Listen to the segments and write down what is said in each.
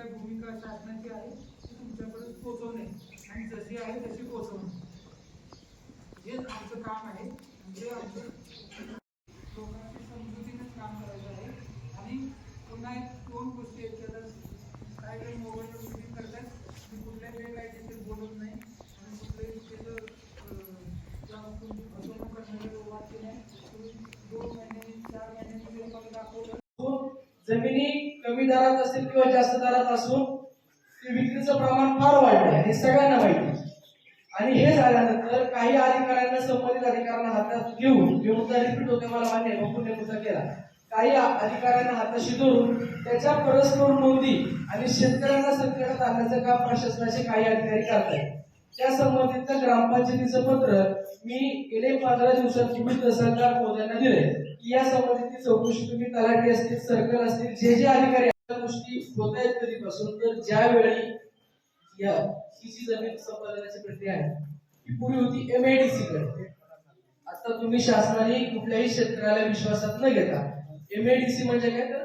काय भूमिका शासनाची आहे ती तुमच्यापर्यंत पोचवणे. आणि जशी आहे तशी पोचवणे. हेच आमचं काम आहे. म्हणजे आमचं लोकांची समजुतीनेच काम करायचं आहे आणि पुन्हा एक दोन गोष्टी आहेत की आता काय काही मोबाईलवर शूटिंग करतात मी कुठल्या वेळ काय तिथे बोलत नाही आणि कुठल्याही त्याचं अं, त्या फसवणूक करण्याचा वाक्य नाही तुम्ही दोन महिन्यांनी चार महिन्यांनी जरी मला दाखवलं जमिनी कमी दरात असतील किंवा जास्त दरात असून ते विक्रीचं प्रमाण फार वाढलंय आणि सगळ्यांना माहिती आणि हे झाल्यानंतर काही अधिकाऱ्यांना संबंधित अधिकाऱ्यांना हातात घेऊन जे मुद्दा रिपीट होते मला मान्य आहे बघून मुद्दा केला. काही अधिकाऱ्यांना हाताशी धरून त्याच्या परस्पर नोंदी आणि शेतकऱ्यांना संकटात आणण्याचं काम प्रशासनाचे काही अधिकारी करतायत. त्या संबंधित ग्रामपंचायतीचं पत्र मी गेले पंधरा दिवसांपूर्वी तहसीलदार महोदयांना दिले की या संबंधित चौकशी तुम्ही तलाठी असतील सर्कल असतील जे जे अधिकारी गोष्टी होत आहेत कधीपासून. तर ज्यावेळी या ही जी जमीन संपादनाची प्रक्रिया आहे ती पूर्वी होती एमआयडीसी कडे. आता तुम्ही शासनाने कुठल्याही क्षेत्राला विश्वासात न घेता एमआयडीसी म्हणजे काय तर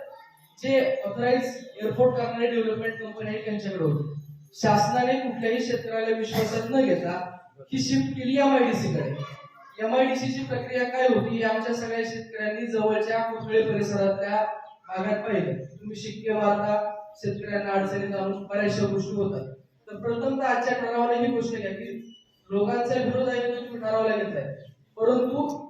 जे ऑथराईज एअरपोर्ट करणारे डेव्हलपमेंट कंपनी आहे त्यांच्याकडे होती. शासनाने कुठल्याही क्षेत्राला विश्वासात न घेता ही शिफ्ट केली एमआयडीसी कडे. एमआयडीसी ची प्रक्रिया काय होती? आमच्या सगळ्या शेतकऱ्यांनी जवळच्या कोथळे परिसरातल्या भागात पाहिलं. तुम्ही शिक्के मारता शेतकऱ्यांना अडचणीत आणून बऱ्याचशा गोष्टी होतात. तर प्रथमतः आजच्या ठरावाला ही गोष्ट घ्या की लोकांचा विरोध आहे तो तुम्ही ठरावाला घेताय? परंतु